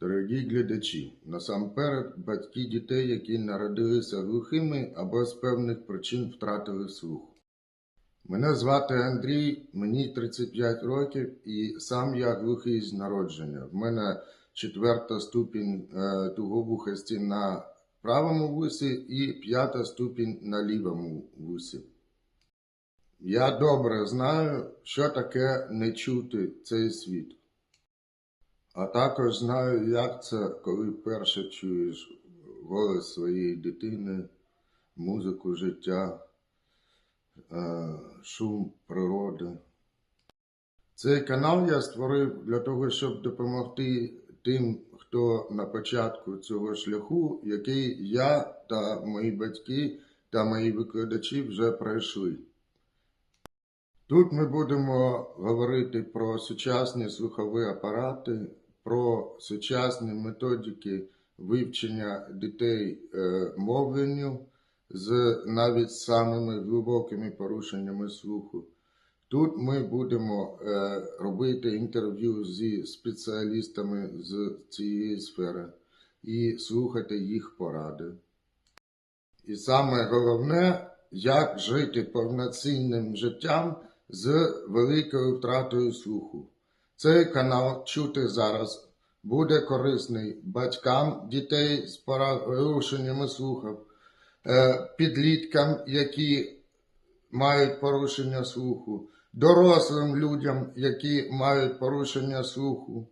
Дорогі глядачі, насамперед батьки дітей, які народилися глухими або з певних причин втратили слух. Мене звати Андрій, мені 35 років і сам я глухий з народження. В мене четверта ступінь е, туговухості на правому вусі і п'ята ступінь на лівому вусі. Я добре знаю, що таке не чути цей світ. А також знаю, як це, коли вперше чуєш голос своєї дитини, музику життя, е, шум природи. Цей канал я створив для того, щоб допомогти тим, хто на початку цього шляху, який я та мої батьки та мої викладачі вже пройшли. Тут ми будемо говорити про сучасні слухові апарати, про сучасні методики вивчення дітей е, мовленню з навіть самими глибокими порушеннями слуху. Тут ми будемо е, робити інтерв'ю зі спеціалістами з цієї сфери і слухати їх поради. І саме головне, як жити повноцінним життям з великою втратою слуху. Цей канал чути зараз буде корисний батькам дітей з порушеннями слуху, е, підліткам, які мають порушення слуху, дорослим людям, які мають порушення слуху,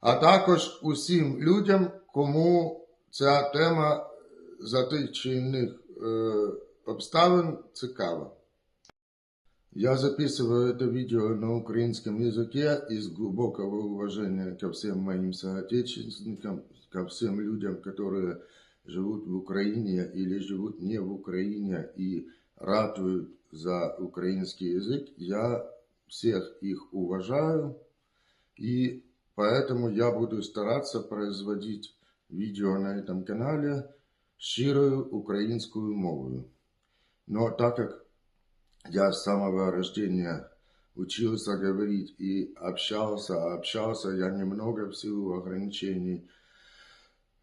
а також усім людям, кому ця тема за тих чи інших е, обставин цікава. Я записываю это видео на украинском языке из глубокого уважения ко всем моим соотечественникам, ко всем людям, которые живут в Украине или живут не в Украине и ратуют за украинский язык. Я всех их уважаю, и поэтому я буду стараться производить видео на этом канале щирою украинскую мовою. Но так как я с самого рождения учился говорить и общался, а общался я немного в силу ограничений.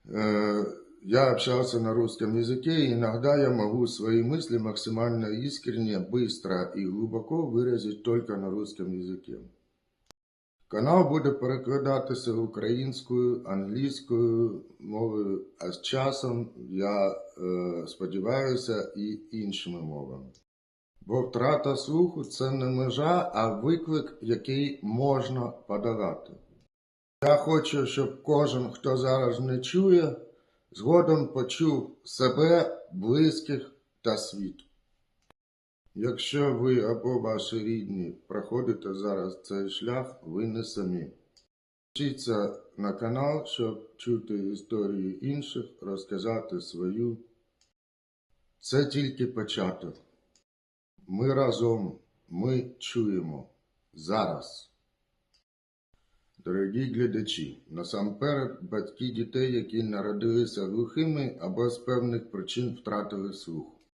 Э, Я общался на русском языке, и иногда я могу свои мысли максимально искренне, быстро и глубоко выразить только на русском языке. Канал буде перекладатися українською, англійською мовою, а з часом я е, сподіваюся і іншими мовами. Бо втрата слуху це не межа, а виклик, який можна подолати. Я хочу, щоб кожен, хто зараз не чує, згодом почув себе, близьких та світ. Якщо ви або ваші рідні проходите зараз цей шлях, ви не самі. Вчіться на канал, щоб чути історії інших, розказати свою. Це тільки початок. Ми разом, ми чуємо зараз. Дорогі глядачі, насамперед батьки дітей, які народилися глухими або з певних причин втратили слух.